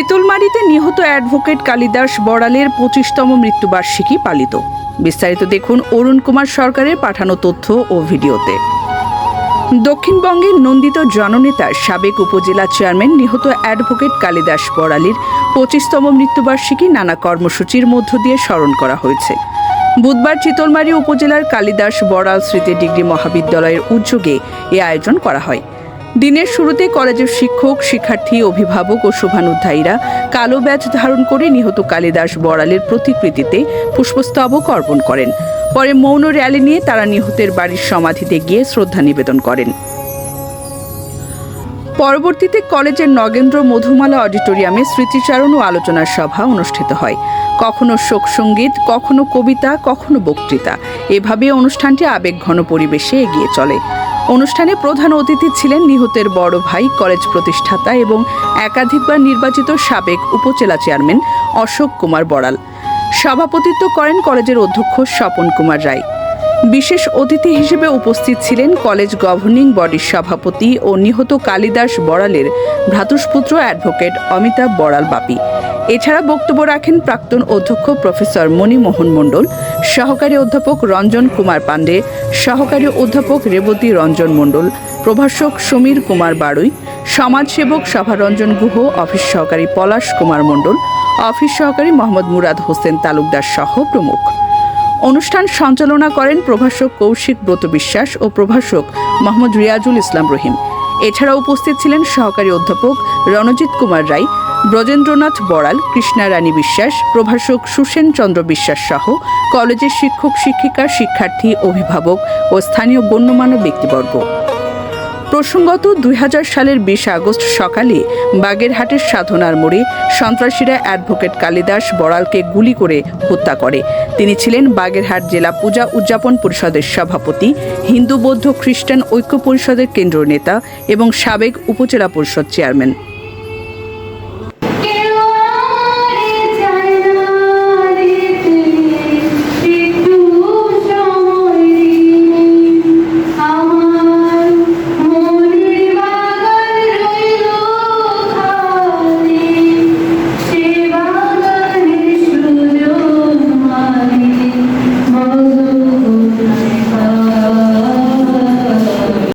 চিতলমারিতে নিহত অ্যাডভোকেট কালিদাস বড়ালের পঁচিশতম মৃত্যুবার্ষিকী পালিত। বিস্তারিত দেখুন অরুণ কুমার সরকারের পাঠানো তথ্য ও ভিডিওতে। দক্ষিণবঙ্গের নন্দিত জননেতা সাবেক উপজেলা চেয়ারম্যান নিহত অ্যাডভোকেট কালিদাস বড়ালির পঁচিশতম মৃত্যুবার্ষিকী নানা কর্মসূচির মধ্য দিয়ে স্মরণ করা হয়েছে। বুধবার চিতলমারী উপজেলার কালিদাস বড়াল স্মৃতি ডিগ্রি মহাবিদ্যালয়ের উদ্যোগে এ আয়োজন করা হয়। দিনের শুরুতে কলেজের শিক্ষক, শিক্ষার্থী, অভিভাবক ও শুভানুধ্যায়ীরা কালো ব্যাজ ধারণ করে নিহত কালিদাস বড়ালের প্রতিকৃতিতে পুষ্পস্তবক অর্পণ করেন। পরে মৌন র্যালি নিয়ে তারা নিহতের বাড়ির সমাধিতে গিয়ে শ্রদ্ধা নিবেদন করেন। পরবর্তীতে কলেজের নগেন্দ্র মধুমালা অডিটোরিয়ামে স্মৃতিচারণ ও আলোচনার সভা অনুষ্ঠিত হয়। কখনো শোক সংগীত কখনো কবিতা, কখনো বক্তৃতা। এভাবে অনুষ্ঠানটি আবেগঘন পরিবেশে এগিয়ে চলে। অনুষ্ঠানে প্রধান অতিথি ছিলেন নিহতের বড় ভাই, কলেজ প্রতিষ্ঠাতা এবং একাধিকবার নির্বাচিত সাবেক উপজেলা চেয়ারম্যান অশোক কুমার বড়াল। সভাপতিত্ব করেন কলেজের অধ্যক্ষ স্বপন কুমার রায়। বিশেষ অতিথি হিসেবে উপস্থিত ছিলেন কলেজ গভর্নিং বডির সভাপতি ও নিহত কালিদাস বড়ালের ভ্রাতুষ্পুত্র অ্যাডভোকেট অমিতাভ বড়াল বাপি। এছাড়া বক্তব্য রাখেন প্রাক্তন অধ্যক্ষ প্রফেসর মণিমোহন মণ্ডল, সহকারী অধ্যাপক রঞ্জন কুমার পাণ্ডে, সহকারী অধ্যাপক রেবতী রঞ্জন মণ্ডল, প্রভাষক সমীর কুমার বাড়ুই, সমাজসেবক সভারঞ্জন গুহ, অফিস সহকারী পলাশ কুমার মণ্ডল, অফিস সহকারী মোহাম্মদ মুরাদ হোসেন তালুকদার সহ প্রমুখ। অনুষ্ঠান সঞ্চালনা করেন প্রভাষক কৌশিক ব্রত বিশ্বাস ও প্রভাষক মোহাম্মদ রিয়াজুল ইসলাম রহিম। এছাড়া উপস্থিত ছিলেন সহকারী অধ্যাপক রণজিৎ কুমার রায়, ব্রজেন্দ্রনাথ বড়াল, কৃষ্ণা রানী বিশ্বাস, প্রভাষক সুসেন চন্দ্র বিশ্বাস সহ কলেজের শিক্ষক, শিক্ষিকা, শিক্ষার্থী, অভিভাবক ও স্থানীয় গণ্যমান্য ব্যক্তিবর্গ। প্রসঙ্গত দুই হাজার সালের বিশ আগস্ট সকালে বাগেরহাটের সাধনার মোড়ে সন্ত্রাসীরা অ্যাডভোকেট কালিদাস বড়ালকে গুলি করে হত্যা করে। তিনি ছিলেন বাগেরহাট জেলা পূজা উদযাপন পরিষদের সভাপতি, হিন্দু বৌদ্ধ খ্রিস্টান ঐক্য পরিষদের কেন্দ্র নেতা এবং সাবেক উপজেলা পরিষদ চেয়ারম্যান।